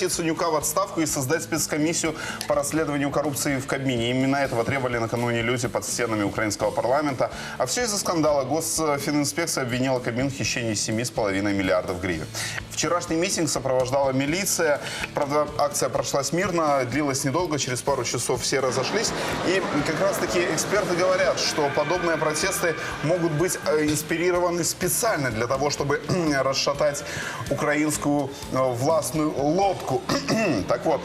отправить Яценюка в отставку и создать спецкомиссию по расследованию коррупции в Кабмине. Именно этого требовали накануне люди под стенами украинского парламента. А все из-за скандала. Госфининспекция обвинила Кабмин в хищении 7,5 миллиардов гривен. Вчерашний митинг сопровождала милиция. Правда, акция прошлась мирно, длилась недолго, через пару часов все разошлись. И как раз-таки эксперты говорят, что подобные протесты могут быть э, инспирированы специально для того, чтобы расшатать украинскую э, властную лодку. Так вот,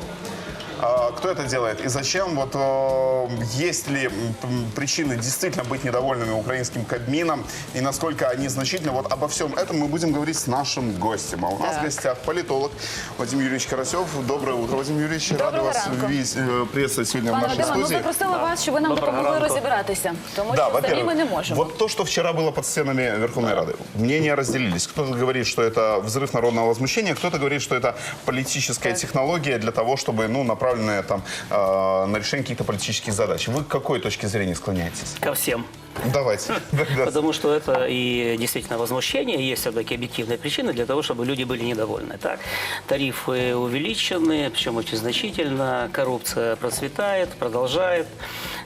кто это делает и зачем? Вот э, есть ли м, причины действительно быть недовольными украинским Кабмином и насколько они значительны? Вот обо всем этом мы будем говорить с нашим гостем. А у нас Так. в гостях политолог Вадим Юрьевич Карасев. Доброе утро, Вадим Юрьевич. Рады Доброго вас ранку. віз- э, приветствовать сегодня в Пане нашей Вадиме, ми студии. запросили вас, щоб ви нам Доброго допомогли ранку. розібратися, тому Да, що самі во-первых, ми не можемо. вот то, что вчера было под стенами Верховной Рады. Мнения разделились. Кто-то говорит, что это взрыв народного возмущения, кто-то говорит, что это политическая Так. технология для того, чтобы, ну, направленная там э, на решение каких-то политических задач. Вы к какой точке зрения склоняетесь? Ко всем. Давайте. Потому что это и действительно возмущение, есть все-таки объективные причины для того, чтобы люди были недовольны. Так? Тарифы увеличены, причем очень значительно, коррупция процветает, продолжает.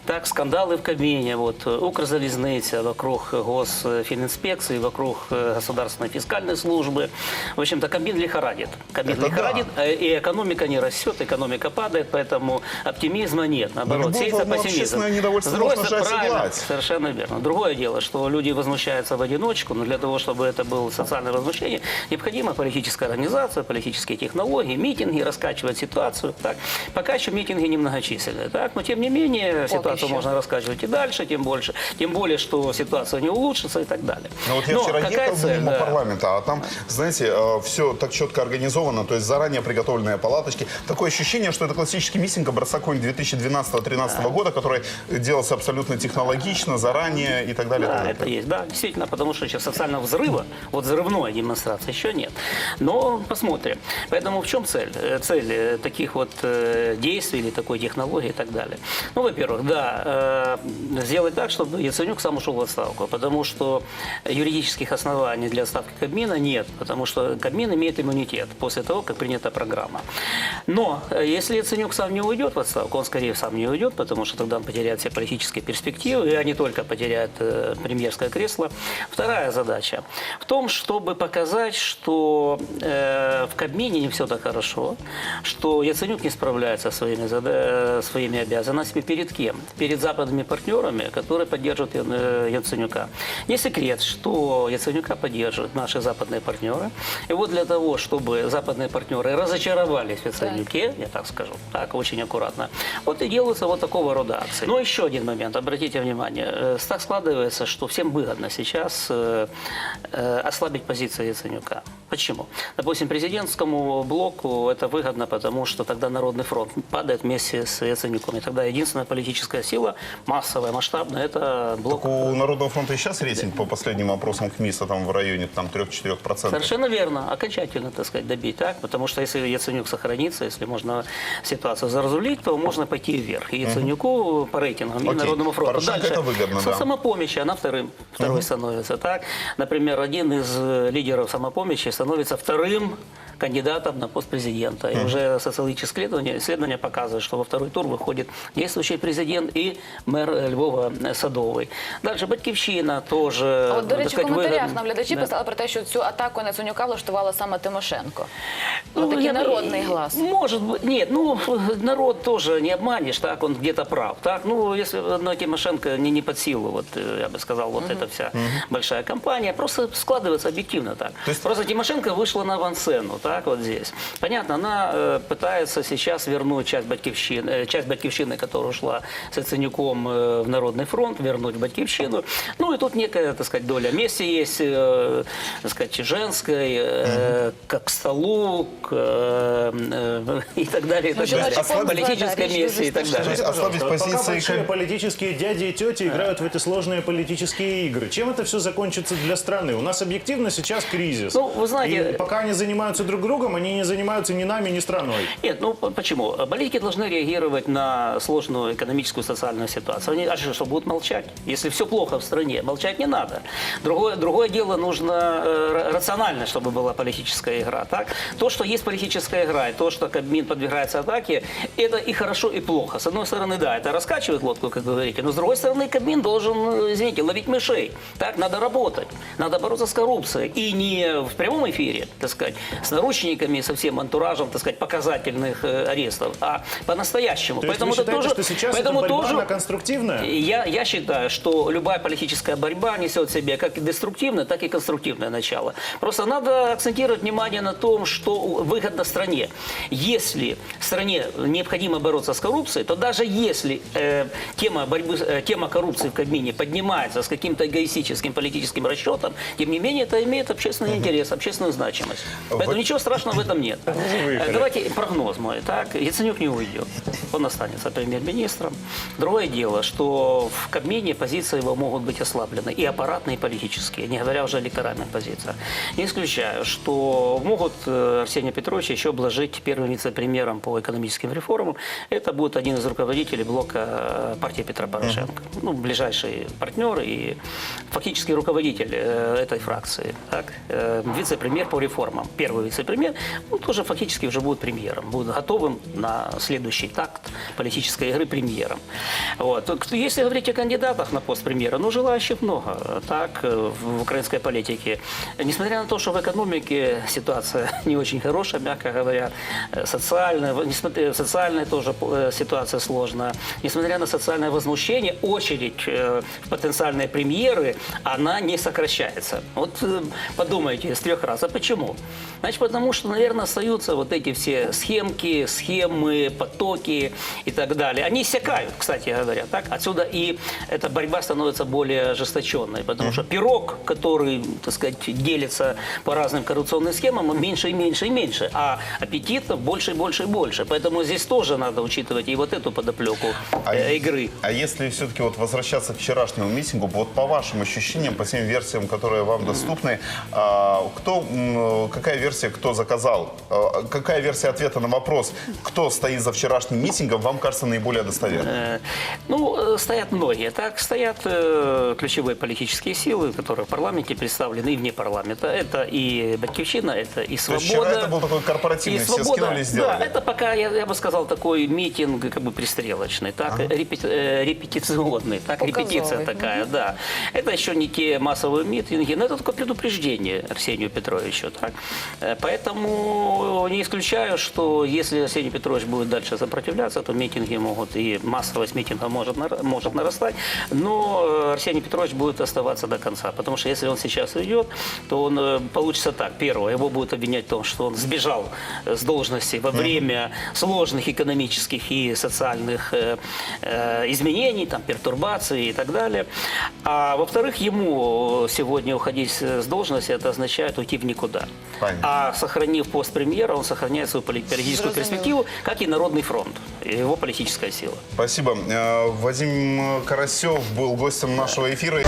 Так, скандалы в Кабмине, вот, Укрзалезница вокруг госфининспекции, вокруг государственной фискальной службы. В общем-то, Кабмин лихорадит. Кабмин Это да. лихорадит, э, и экономика не растет, экономика падает, поэтому оптимизма нет. Наоборот, сеется пессимизм. правильно, оседлать. Совершенно верно. Другое дело, что люди возмущаются в одиночку, но для того, чтобы это было социальное возмущение, необходима политическая организация, политические технологии, митинги, раскачивать ситуацию. Так. Пока еще митинги немногочисленные. Так. Но тем не менее, ситуацию еще. можно раскачивать и дальше, тем больше. Тем более, что ситуация не улучшится и так далее. Ну вот я Но вчера какая ехал цель? мимо Да. парламента, а там, знаете, все так четко организовано, то есть заранее приготовленные палаточки. Такое ощущение, что это классический митинг какой-нибудь 2012-2013 года, который делался абсолютно технологично, заранее и так далее. и так Да, далее. это есть, да, действительно, потому что сейчас социального взрыва, вот взрывной демонстрации еще нет. Но посмотрим. Поэтому в чем цель? Э, Цель э, таких вот э, действий или такой технологии и так далее. Ну, во-первых, да, э, сделать так, чтобы Яценюк сам ушел в отставку, потому что юридических оснований для отставки Кабмина нет, потому что Кабмин имеет иммунитет после того, как принята программа. Но э, если Яценюк сам не уйдет в отставку, он скорее сам не уйдет, потому что тогда он потеряет все политические перспективы, и они только потеряют э, премьерское кресло. Вторая задача в том, чтобы показать, что в Кабмине не все так хорошо, что Яценюк не справляется со своими, своими обязанностями перед кем? Перед западными партнерами, которые поддерживают э, Яценюка. Не секрет, что Яценюка поддерживают наши западные партнеры. И вот для того, чтобы западные партнеры разочаровались в Яценюке, я так скажу, так очень аккуратно, вот и делаются вот такого рода акции. Но еще один момент, обратите внимание, э, так складывается, что всем выгодно сейчас э, ослабить позиции Яценюка. Почему? Допустим, президентскому блоку это выгодно, потому что тогда Народный фронт падает вместе с Яценюком. И тогда единственная политическая сила, массовая, масштабная, это блок Так у Народного фронта и сейчас рейтинг по последним опросам к МИСа там в районе там, 3-4%. Совершенно верно. Окончательно, так сказать, добить. Так? Потому что если Яценюк сохранится, если можно ситуацию заразулить, то можно пойти вверх. И Яценюку по рейтингам, и Окей. Народному фронту. Порошенко Дальше. это выгодно, да. Самопомощи, она вторым, второй становится. Так? Например, один из э, лидеров самопомощи становится вторым кандидатом на пост президента. И уже социологические исследования, исследования показывают, что во второй тур выходит действующий президент и мэр э, Львова э, Садовый. Дальше Батьківщина тоже. А от, до так речі, в сказать, коментарях выгодна. нам глядачі Да. писали про те, що цю атаку на Цонюка влаштувала саме Тимошенко. Ну, Ну, такий я бы- народний глас. Может быть. Нет, ну, народ тоже не обманешь, так, он где-то прав. Так, ну, если одной Тимошенко не, не под силу, вот, э, я бы сказал, вот эта вся большая компания, просто складывается объективно так. То есть- Просто Тимошенко вышла на авансцену, так, вот здесь. Понятно, она э, пытается сейчас вернуть часть Батькивщины, э, часть Батькивщины, которая ушла с Яценюком э, в Народный фронт, вернуть в Батькивщину. Ну, и тут некая, так сказать, доля мести есть, э, так сказать, женской, э, как к столу, к, и так далее, и так Ну, далее. Женщина Помнит, Политической мести и так далее. ослабить позиции... политические дяди и тети играют в эти сложные политические игры. Чем это все закончится для страны? У нас объективно сейчас кризис. Ну, вы знаете- И пока они занимаются друг другом, они не занимаются ни нами, ни страной. Нет, ну по- почему? Политики должны реагировать на сложную экономическую социальную ситуацию. Они, а что, что, будут молчать? Если все плохо в стране, молчать не надо. Другое, другое дело, нужно э, ра- рационально, чтобы была политическая игра. Так? То, что есть политическая игра, и то, что Кабмин подвергается атаке, это и хорошо, и плохо. С одной стороны, да, это раскачивает лодку, как вы говорите, но с другой стороны, Кабмин должен, э, извините, ловить мышей. Так, надо работать, надо бороться с коррупцией. И не в прямом эфире, так сказать, с наручниками, со всем антуражем, так сказать, показательных э, арестов, а по-настоящему. Это считаете, эта поэтому борьба, тоже- конструктивная? я, я считаю, что любая политическая борьба несет в себе как и деструктивное, так и конструктивное начало. Просто надо акцентировать внимание на том, что выгодно стране. Если стране необходимо бороться с коррупцией, то даже если э, тема, борьбы, э, тема коррупции в Кабмине поднимается с каким-то эгоистическим политическим расчетом, тем не менее это имеет общественный интерес, общественную значимость. Поэтому Вот- ничего страшного в этом нет. Э, Давайте прогноз мой. Так, Яценюк не уйдет. Он останется премьер-министром. Другое дело, что в Кабмине позиции его могут быть ослаблены. И аппаратные, и политические, не говоря уже о электоральных позициях. Не исключаю, что могут э, Арсения Петровича еще обложить первым вице-премьером по экономическим реформам. Это будет один из руководителей блока э, партии Петра Порошенко. Ну, ближайший партнер и фактически руководитель э, этой фракции. Так? Вице-премьер по реформам. Первый вице-премьер, ну, тоже фактически уже будет премьером. Будет готовым на следующий такт политической игры премьером. Вот. Если говорить о кандидатах на пост премьера, ну, желающих много. Так, э, в украинской политике. Несмотря на то, что в экономике ситуация не очень хорошая, мягко говоря, э, социальная, несмотря, социальная тоже э, ситуация сложная. Несмотря на социальное возмущение, очередь э, в потенциальные премьеры, она не сокращается. Вот э, подумайте с трех раз. А почему? Значит, потому что, наверное, остаются вот эти все схемки, схемы, потоки и так далее. Они иссякают, кстати говоря. Так? Отсюда и эта борьба становится более ожесточенной, потому что пирог, который, так сказать, делится по разным коррупционным схемам, он меньше и меньше и меньше, а аппетитов больше и больше и больше. Поэтому здесь тоже надо учитывать и вот эту подоплеку А э, игры. А если все-таки вот возвращаться к вчерашнему митингу, вот по вашим ощущениям, по тем версиям, которые вам доступны, а, кто, какая версия, кто заказал, а, какая версия ответа на вопрос, кто стоит за вчерашним митингом, вам кажется наиболее достоверной? Ну, э, стоят многие. Так, стоят э, ключевые политические силы, которые в парламенте представлены и вне парламента. Это и Батьковщина, это и То Свобода. есть вчера это был такой корпоративный, И все свобода, скинули, сделали. Да, это пока, я, я бы сказал, такой митинг как бы пристрелочный, так, репет- э, репетиционный, так, репетиция такая, да. Это еще не те массовые митинги, но это только предупреждение Арсению Петровичу, так. Поэтому не исключаю, что если Арсений Петрович будет дальше сопротивляться, то митинги могут, и массовость митинга может, может нарастать, но э, Арсений Петрович будет оставаться до конца, потому что если он сейчас уйдет, то он э, получится так. Первое, его будут обвинять в том, что он сбежал э, с должности во время сложных экономических и социальных изменений, там, пертурбаций и так далее. А во-вторых, ему сегодня уходить с должности, это означает уйти в никуда. Понятно. А сохранив пост премьера, он сохраняет свою поли- политическую перспективу, как и Народный фронт, его политическая сила. Спасибо. Э, Вадим Карасев был гостем нашего эфира.